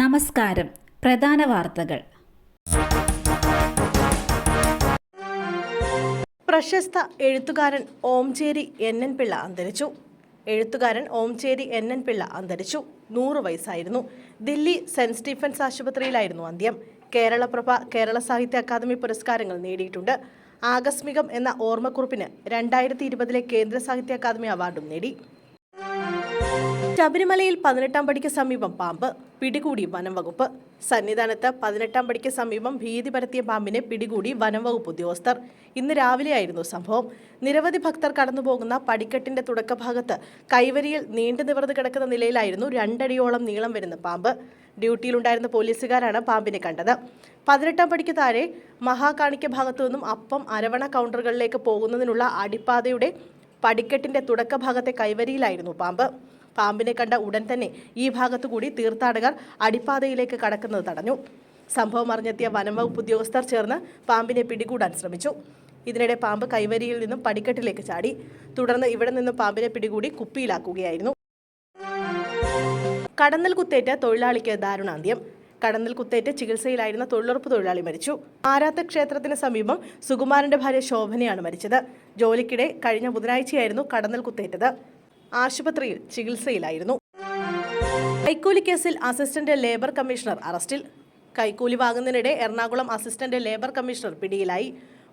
നമസ്കാരം. പ്രധാന വാർത്തകൾ. പ്രശസ്ത എഴുത്തുകാരൻ ഓംചേരി എൻ എൻ പിള്ള അന്തരിച്ചു. എഴുത്തുകാരൻ ഓംചേരി എൻ എൻ പിള്ള അന്തരിച്ചു. നൂറ് വയസ്സായിരുന്നു. ദില്ലി സെന്റ് സ്റ്റീഫൻസ് ആശുപത്രിയിലായിരുന്നു അന്ത്യം. കേരളപ്രഭ കേരള സാഹിത്യ അക്കാദമി പുരസ്കാരങ്ങൾ നേടിയിട്ടുണ്ട്. ആകസ്മികം എന്ന ഓർമ്മക്കുറിപ്പിന് രണ്ടായിരത്തി ഇരുപതിലെ കേന്ദ്ര സാഹിത്യ അക്കാദമി അവാർഡും നേടി. ശബരിമലയിൽ പതിനെട്ടാം പടിക്ക് സമീപം പാമ്പ് പിടികൂടി വനം വകുപ്പ്. സന്നിധാനത്ത് പതിനെട്ടാം പടിക്ക് സമീപം ഭീതി പരത്തിയ പാമ്പിനെ പിടികൂടി വനം വകുപ്പ് ഉദ്യോഗസ്ഥർ. ഇന്ന് രാവിലെയായിരുന്നു സംഭവം. നിരവധി ഭക്തർ കടന്നുപോകുന്ന പടിക്കെട്ടിന്റെ തുടക്കഭാഗത്ത് കൈവരിയിൽ നീണ്ടു നിവർന്ന് കിടക്കുന്ന നിലയിലായിരുന്നു രണ്ടടിയോളം നീളം വരുന്ന പാമ്പ്. ഡ്യൂട്ടിയിലുണ്ടായിരുന്ന പോലീസുകാരാണ് പാമ്പിനെ കണ്ടത്. പതിനെട്ടാം പടിക്ക് താഴെ മഹാകാണിക്ക ഭാഗത്തു നിന്നും അപ്പം അരവണ കൗണ്ടറുകളിലേക്ക് പോകുന്നതിനുള്ള അടിപ്പാതയുടെ പടിക്കെട്ടിന്റെ തുടക്കഭാഗത്തെ കൈവരിയിലായിരുന്നു പാമ്പ്. പാമ്പിനെ കണ്ട ഉടൻ തന്നെ ഈ ഭാഗത്തുകൂടി തീർത്ഥാടകർ അടിപ്പാതയിലേക്ക് കടക്കുന്നത് തടഞ്ഞു. സംഭവം അറിഞ്ഞെത്തിയ വനംവകുപ്പ് ഉദ്യോഗസ്ഥർ ചേർന്ന് പാമ്പിനെ പിടികൂടാൻ ശ്രമിച്ചു. ഇതിനിടെ പാമ്പ് കൈവരിയിൽ നിന്നും പടിക്കെട്ടിലേക്ക് ചാടി. തുടർന്ന് ഇവിടെ നിന്നും പാമ്പിനെ പിടികൂടി കുപ്പിയിലാക്കുകയായിരുന്നു. കടന്നൽ കുത്തേറ്റ തൊഴിലാളിക്ക് ദാരുണാന്ത്യം. കടന്നൽ കുത്തേറ്റ് ചികിത്സയിലായിരുന്ന തൊഴിലുറപ്പ് തൊഴിലാളി മരിച്ചു. ആരാത്ത ക്ഷേത്രത്തിന് സമീപം സുകുമാരന്റെ ഭാര്യ ശോഭനയാണ് മരിച്ചത്. ജോലിക്കിടെ കഴിഞ്ഞ ബുധനാഴ്ചയായിരുന്നു കടന്നൽ കുത്തേറ്റത്. ആശുപത്രിയിൽ ചികിത്സയിലായിരുന്നു. കൈക്കൂലി കേസിൽ അസിസ്റ്റന്റ് ലേബർ കമ്മീഷണർ അറസ്റ്റിൽ. കൈക്കൂലി വാങ്ങുന്നതിനിടെ എറണാകുളം അസിസ്റ്റന്റ് ലേബർ കമ്മീഷണർ പിടിയിലായി.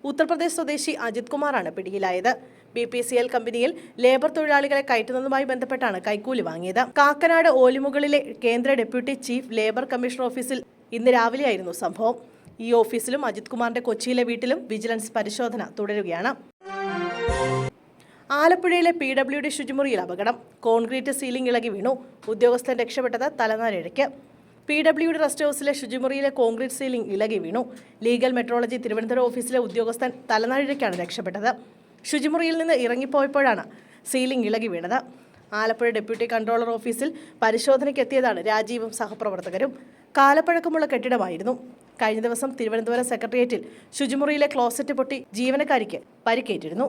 ഉത്തർപ്രദേശ് സ്വദേശി അജിത് കുമാറാണ് പിടിയിലായത്. ബി പി സി എൽ കമ്പനിയിൽ ലേബർ തൊഴിലാളികളെ കയറ്റുന്നതുമായി ബന്ധപ്പെട്ടാണ് കൈക്കൂലി വാങ്ങിയത്. കാക്കനാട് ഓലിമുകളിലെ കേന്ദ്ര ഡെപ്യൂട്ടി ചീഫ് ലേബർ കമ്മീഷണർ ഓഫീസിൽ ഇന്ന് രാവിലെയായിരുന്നു സംഭവം. ഈ ഓഫീസിലും അജിത് കുമാറിന്റെ കൊച്ചിയിലെ വീട്ടിലും വിജിലൻസ് പരിശോധന തുടരുകയാണ്. ആലപ്പുഴയിലെ പി ഡബ്ല്യു ഡി ശുചിമുറിയിൽ അപകടം. കോൺക്രീറ്റ് സീലിംഗ് ഇളകി വീണു. ഉദ്യോഗസ്ഥൻ രക്ഷപ്പെട്ടത് തലനാരിഴയ്ക്ക്. പി ഡബ്ല്യുഡി റെസ്റ്റ് ഹൗസിലെ ശുചിമുറിയിലെ കോൺക്രീറ്റ് സീലിംഗ് ഇളകി വീണു. ലീഗൽ മെട്രോളജി തിരുവനന്തപുരം ഓഫീസിലെ ഉദ്യോഗസ്ഥൻ തലനാരിഴയ്ക്കാണ് രക്ഷപ്പെട്ടത്. ശുചിമുറിയിൽ നിന്ന് ഇറങ്ങിപ്പോയപ്പോഴാണ് സീലിംഗ് ഇളകി വീണത്. ആലപ്പുഴ ഡെപ്യൂട്ടി കൺട്രോളർ ഓഫീസിൽ പരിശോധനയ്ക്ക് എത്തിയതാണ് രാജീവും സഹപ്രവർത്തകരും. കാലപ്പഴക്കമുള്ള കെട്ടിടമായിരുന്നു. കഴിഞ്ഞ ദിവസം തിരുവനന്തപുരം സെക്രട്ടേറിയറ്റിൽ ശുചിമുറിയിലെ ക്ലോസറ്റ് പൊട്ടി ജീവനക്കാരിക്ക് പരിക്കേറ്റിരുന്നു.